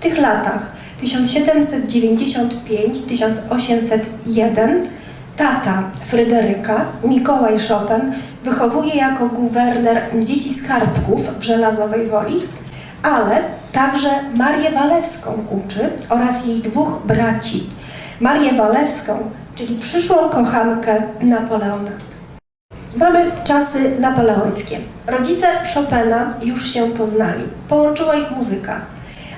W tych latach 1795-1801 tata Fryderyka, Mikołaj Chopin, wychowuje jako guwerner dzieci skarbków w Żelazowej Woli, ale także Marię Walewską uczy oraz jej dwóch braci. Marię Walewską, czyli przyszłą kochankę Napoleona. Mamy czasy napoleońskie. Rodzice Chopina już się poznali. Połączyła ich muzyka.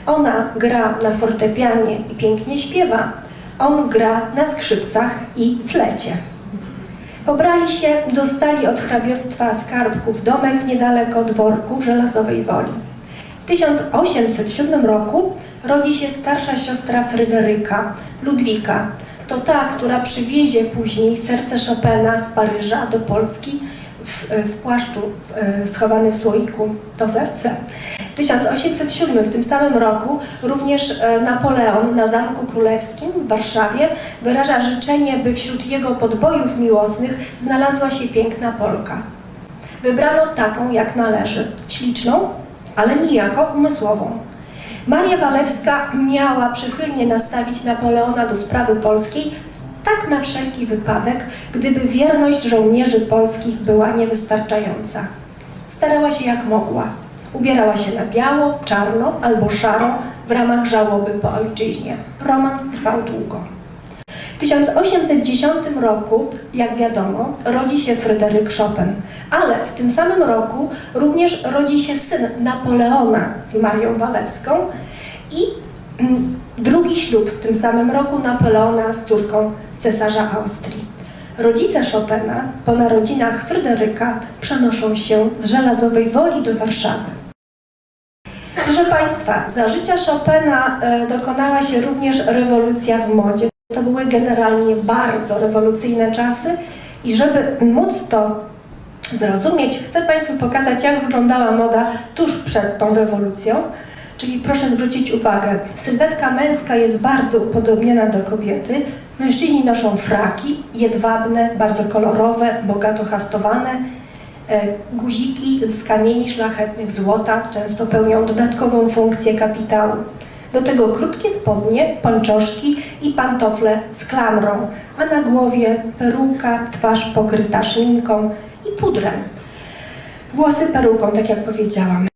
Ona gra na fortepianie i pięknie śpiewa. On gra na skrzypcach i flecie. Pobrali się, dostali od hrabiostwa skarbków domek niedaleko dworku w Żelazowej Woli. W 1807 roku rodzi się starsza siostra Fryderyka, Ludwika. To ta, która przywiezie później serce Chopina z Paryża do Polski w, w płaszczu w, schowany w słoiku. To serce. W 1807, w tym samym roku, również e, Napoleon na Zamku Królewskim w Warszawie wyraża życzenie, by wśród jego podbojów miłosnych znalazła się piękna Polka. Wybrano taką, jak należy. Śliczną, ale niejako umysłową. Maria Walewska miała przychylnie nastawić Napoleona do sprawy polskiej, tak na wszelki wypadek, gdyby wierność żołnierzy polskich była niewystarczająca. Starała się jak mogła. Ubierała się na biało, czarno albo szaro w ramach żałoby po ojczyźnie. Romans trwał długo. W 1810 roku, jak wiadomo, rodzi się Fryderyk Chopin, ale w tym samym roku również rodzi się syn Napoleona z Marią Walewską i mm, drugi ślub w tym samym roku Napoleona z córką cesarza Austrii. Rodzice Chopina po narodzinach Fryderyka przenoszą się z Żelazowej Woli do Warszawy. Proszę Państwa, za życia Chopina e, dokonała się również rewolucja w modzie. To były generalnie bardzo rewolucyjne czasy i żeby móc to zrozumieć, chcę Państwu pokazać, jak wyglądała moda tuż przed tą rewolucją. Czyli proszę zwrócić uwagę, sylwetka męska jest bardzo upodobniona do kobiety. Mężczyźni noszą fraki, jedwabne, bardzo kolorowe, bogato haftowane. E, Guziki z kamieni szlachetnych, złota, często pełnią dodatkową funkcję kapitału. Do tego krótkie spodnie, pończoszki i pantofle z klamrą, a na głowie peruka, twarz pokryta szminką i pudrem. Włosy peruką, tak jak powiedziałam.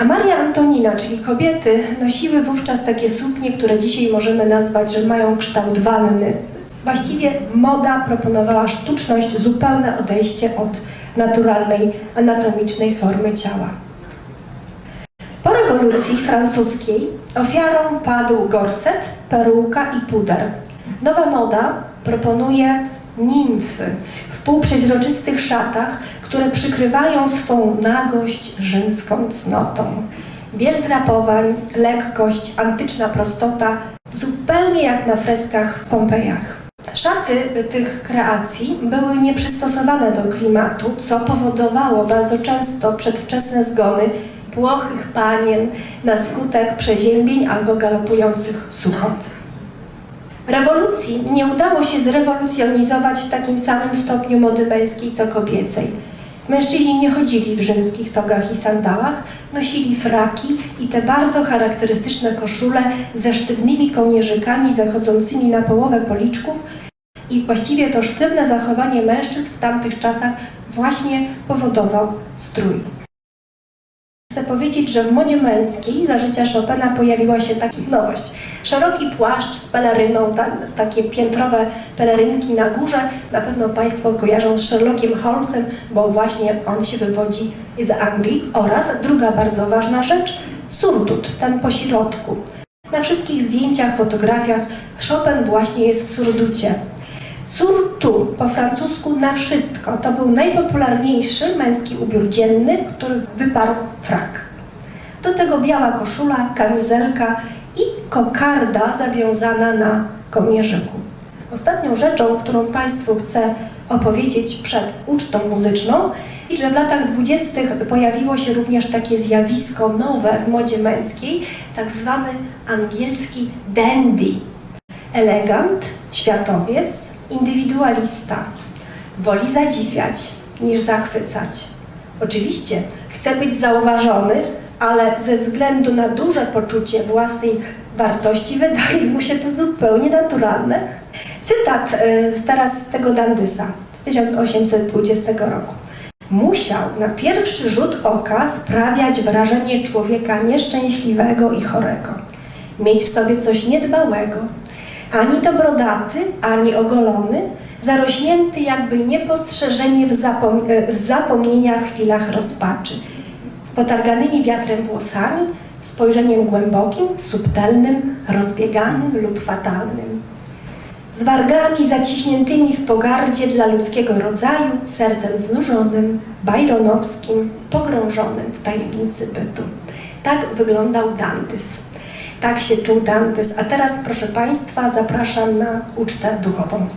A Maria Antonina, czyli kobiety, nosiły wówczas takie suknie, które dzisiaj możemy nazwać, że mają kształt wanny. Właściwie moda proponowała sztuczność, zupełne odejście od naturalnej, anatomicznej formy ciała. Po rewolucji francuskiej ofiarą padł gorset, peruka i puder. Nowa moda proponuje nimfy w półprzeźroczystych szatach, które przykrywają swą nagość rzymską cnotą. Biel drapowań, lekkość, antyczna prostota, zupełnie jak na freskach w Pompejach. Szaty tych kreacji były nieprzystosowane do klimatu, co powodowało bardzo często przedwczesne zgony płochych panien na skutek przeziębień albo galopujących suchot. Rewolucji nie udało się zrewolucjonizować w takim samym stopniu mody męskiej co kobiecej. Mężczyźni nie chodzili w rzymskich togach i sandałach, nosili fraki i te bardzo charakterystyczne koszule ze sztywnymi kołnierzykami zachodzącymi na połowę policzków i właściwie to sztywne zachowanie mężczyzn w tamtych czasach właśnie powodował strój. Chcę powiedzieć, że w modzie męskiej za życia Chopina pojawiła się taka nowość. Szeroki płaszcz z peleryną, ta, takie piętrowe pelerynki na górze. Na pewno Państwo kojarzą z Sherlockiem Holmesem, bo właśnie on się wywodzi z Anglii. Oraz druga bardzo ważna rzecz, surdut, ten po środku. Na wszystkich zdjęciach, fotografiach Chopin właśnie jest w surducie. Surtout po francusku na wszystko. To był najpopularniejszy męski ubiór dzienny, który wyparł frak. Do tego biała koszula, kamizelka i kokarda zawiązana na kołnierzyku. Ostatnią rzeczą, którą Państwu chcę opowiedzieć przed ucztą muzyczną, i że w latach dwudziestych pojawiło się również takie zjawisko nowe w modzie męskiej, tak zwany angielski dandy. Elegant, światowiec, indywidualista. Woli zadziwiać niż zachwycać. Oczywiście chce być zauważony, ale ze względu na duże poczucie własnej wartości wydaje mu się to zupełnie naturalne. Cytat z- teraz z tego Dandysa z 1820 roku. Musiał na pierwszy rzut oka sprawiać wrażenie człowieka nieszczęśliwego i chorego. Mieć w sobie coś niedbałego, ani to brodaty, ani ogolony, zarośnięty jakby niepostrzeżenie w zapom- e, zapomnienia chwilach rozpaczy, z potarganymi wiatrem włosami, spojrzeniem głębokim, subtelnym, rozbieganym lub fatalnym z wargami zaciśniętymi w pogardzie dla ludzkiego rodzaju, sercem znużonym, bajronowskim, pogrążonym w tajemnicy bytu. Tak wyglądał Dantys. Tak się czuł Dantys. A teraz, proszę Państwa, zapraszam na ucztę duchową.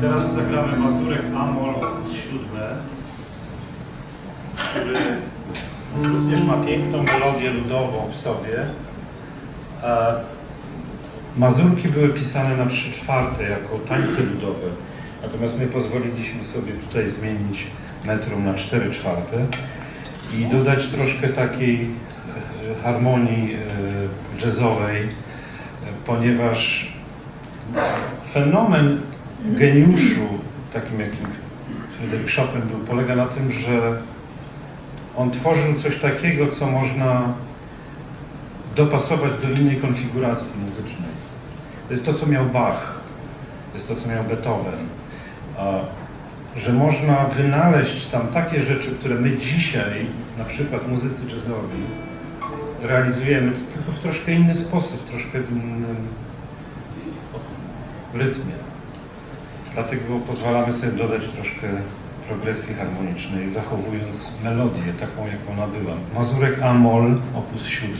Teraz zagramy Mazurek Amol siódme, który również ma piękną melodię ludową w sobie. Mazurki były pisane na trzy czwarte jako tańce ludowe, natomiast my pozwoliliśmy sobie tutaj zmienić metrum na cztery czwarte i dodać troszkę takiej harmonii e, jazzowej, e, ponieważ fenomen geniuszu, takim jakim Fryderyk Chopin był, polega na tym, że on tworzył coś takiego, co można dopasować do innej konfiguracji muzycznej. To jest to, co miał Bach, to jest to, co miał Beethoven. Że można wynaleźć tam takie rzeczy, które my dzisiaj, na przykład muzycy jazzowi, realizujemy tylko w troszkę inny sposób, troszkę w innym rytmie. Dlatego pozwalamy sobie dodać troszkę progresji harmonicznej, zachowując melodię taką, jak ona była. Mazurek Amol, opus 7.